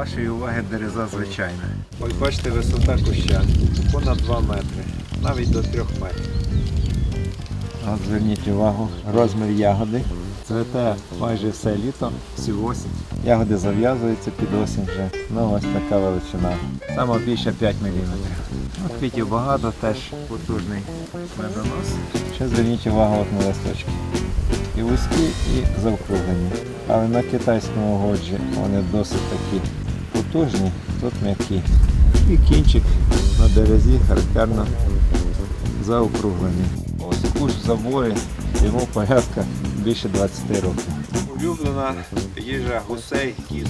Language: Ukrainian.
Вашої уваги дереза звичайна. Ось бачите, висота куща понад 2 метри, навіть до 3 метрів. От зверніть увагу, розмір ягоди. Цвете майже все літо, всю осінь. Ягоди зав'язуються під осінь вже. Ну ось така величина. Сама більше 5 мм. Ну, квітів багато, теж потужний медонос. Ще зверніть увагу от на листочки. І вузькі, і заокруглені. Але на китайському годжі вони досить такі потужні, тут м'який. І кінчик на березі характерно заокруглений. Ось куш забої, йому порядка більше 20 років. Улюблена їжа гусей кіз.